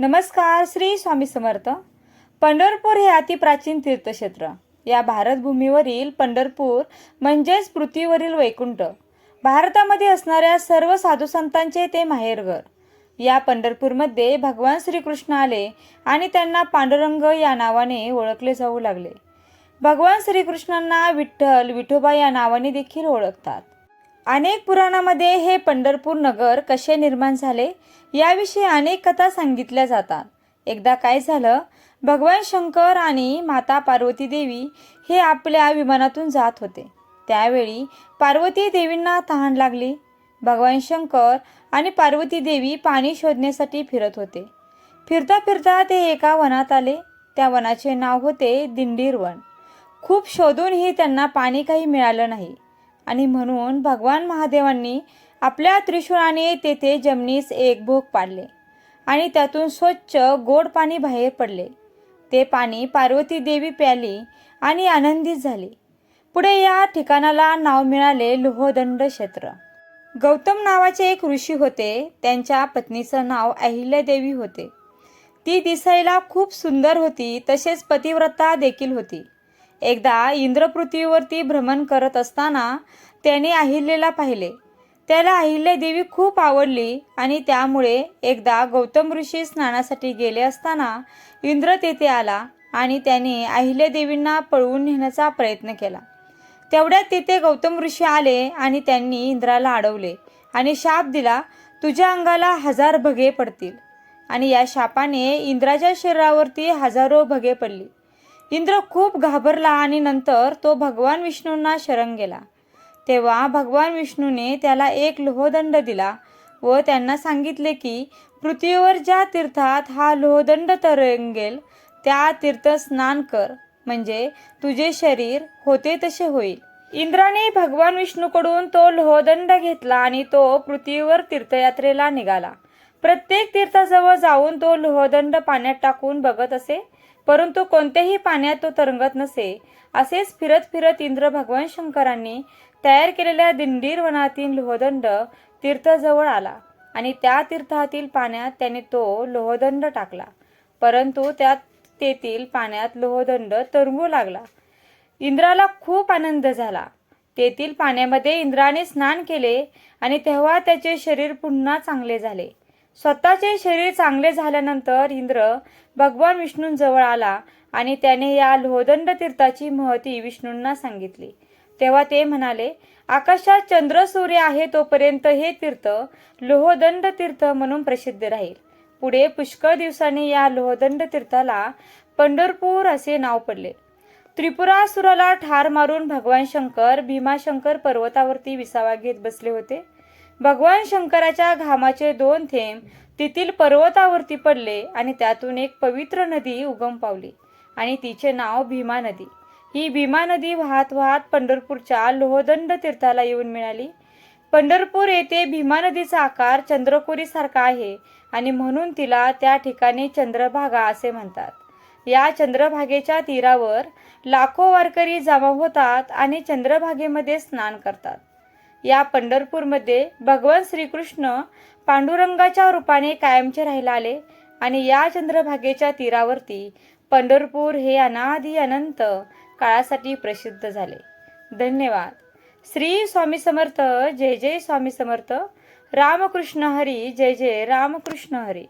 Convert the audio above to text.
नमस्कार श्री स्वामी समर्थ. पंढरपूर हे अतिप्राचीन तीर्थक्षेत्र. या भारतभूमीवरील पंढरपूर म्हणजेच पृथ्वीवरील वैकुंठ. भारतामध्ये असणाऱ्या सर्व साधुसंतांचे ते माहेरघर. या पंढरपूरमध्ये भगवान श्रीकृष्ण आले आणि त्यांना पांडुरंग या नावाने ओळखले जाऊ लागले. भगवान श्रीकृष्णांना विठ्ठल विठोबा या नावाने देखील ओळखतात. अनेक पुराणामध्ये हे पंढरपूर नगर कसे निर्माण झाले याविषयी अनेक कथा सांगितल्या जातात. एकदा काय झालं? भगवान शंकर आणि माता पार्वती देवी हे आपल्या विमानातून जात होते. त्यावेळी पार्वती देवींना तहान लागली. भगवान शंकर आणि पार्वती देवी पाणी शोधण्यासाठी फिरत होते. फिरता फिरता ते एका वनात आले. त्या वनाचे नाव होते दिंडीर वन खूप शोधूनही त्यांना पाणी काही मिळालं नाही. आणि म्हणून भगवान महादेवांनी आपल्या त्रिशूळाने तेथे जमिनीस एक भोग पाडले आणि त्यातून स्वच्छ गोड पाणी बाहेर पडले. ते पाणी पार्वती देवी प्याली आणि आनंदित झाली. पुढे या ठिकाणाला नाव मिळाले लोहदंड क्षेत्र. गौतम नावाचे एक ऋषी होते. त्यांच्या पत्नीचं नाव अहिल्यादेवी होते. ती दिसायला खूप सुंदर होती. तसेच पतिव्रता देखील होती. एकदा इंद्रपृथ्वीवरती भ्रमण करत असताना त्याने अहिल्याला पाहिले. त्याला अहिल्यादेवी खूप आवडली आणि त्यामुळे एकदा गौतम ऋषी स्नानासाठी गेले असताना इंद्र तेथे आला आणि त्याने अहिल्यादेवींना पळवून नेण्याचा प्रयत्न केला. तेवढ्यात तिथे गौतम ऋषी आले आणि त्यांनी इंद्राला अडवले आणि शाप दिला तुझ्या अंगाला हजार भगे पडतील. आणि या शापाने इंद्राच्या शरीरावरती हजारो भगे पडली. इंद्र खूप घाबरला आणि नंतर तो भगवान विष्णूंना शरण गेला. तेव्हा भगवान विष्णूने त्याला एक लोहदंड दिला व त्यांना सांगितले की पृथ्वीवर ज्या तीर्थात हा लोहदंड तरंगेल त्या तीर्थ स्नान कर. म्हणजे तुझे शरीर होते तसे होईल. इंद्राने भगवान विष्णूकडून तो लोहदंड घेतला आणि तो पृथ्वीवर तीर्थयात्रेला निघाला. प्रत्येक तीर्थाजवळ जाऊन तो लोहदंड पाण्यात टाकून बघत असे परंतु कोणत्याही पाण्यात तो तरंगत नसे असेच फिरत फिरत इंद्र भगवान शंकरांनी तयार केलेल्या दिंडीर वनातील लोहदंड तीर्थजवळ आला आणि त्या तीर्थातील पाण्यात त्याने तो लोहदंड टाकला. परंतु त्यात तेथील पाण्यात लोहदंड तरंगू लागला. इंद्राला खूप आनंद झाला. तेथील पाण्यामध्ये इंद्राने स्नान केले आणि तेव्हा त्याचे शरीर पुन्हा चांगले झाले. स्वतःचे शरीर चांगले झाल्यानंतर इंद्र भगवान विष्णूंजवळ आला आणि त्याने या लोहदंड तीर्थाची महती विष्णूंना सांगितली. तेव्हा ते म्हणाले आकाशात चंद्र सूर्य आहे तोपर्यंत हे तीर्थ लोहदंड तीर्थ म्हणून प्रसिद्ध राहील. पुढे पुष्कळ दिवसांनी या लोहदंड तीर्थाला पंढरपूर असे नाव पडले. त्रिपुरासुराला ठार मारून भगवान शंकर भीमाशंकर पर्वतावरती विसावा घेत बसले होते. भगवान शंकराच्या घामाचे दोन थेंब तेथील पर्वतावरती पडले आणि त्यातून एक पवित्र नदी उगम पावली. आणि तिचे नाव भीमा नदी. ही भीमा नदी वाहत वाहत पंढरपूरच्या लोहदंड तीर्थाला येऊन मिळाली. पंढरपूर येथे भीमा नदीचा आकार चंद्रकोरीसारखा आहे आणि म्हणून तिला त्या ठिकाणी चंद्रभागा असे म्हणतात. या चंद्रभागेच्या तीरावर लाखो वारकरी जमा होतात आणि चंद्रभागेमध्ये स्नान करतात. या पंढरपूरमध्ये भगवान श्रीकृष्ण पांडुरंगाच्या रूपाने कायमचे राहायला आले आणि या चंद्रभागेच्या तीरावरती पंढरपूर हे अनादी अनंत काळासाठी प्रसिद्ध झाले. धन्यवाद. श्री स्वामी समर्थ जय जय स्वामी समर्थ रामकृष्ण हरी जय जय रामकृष्ण हरी.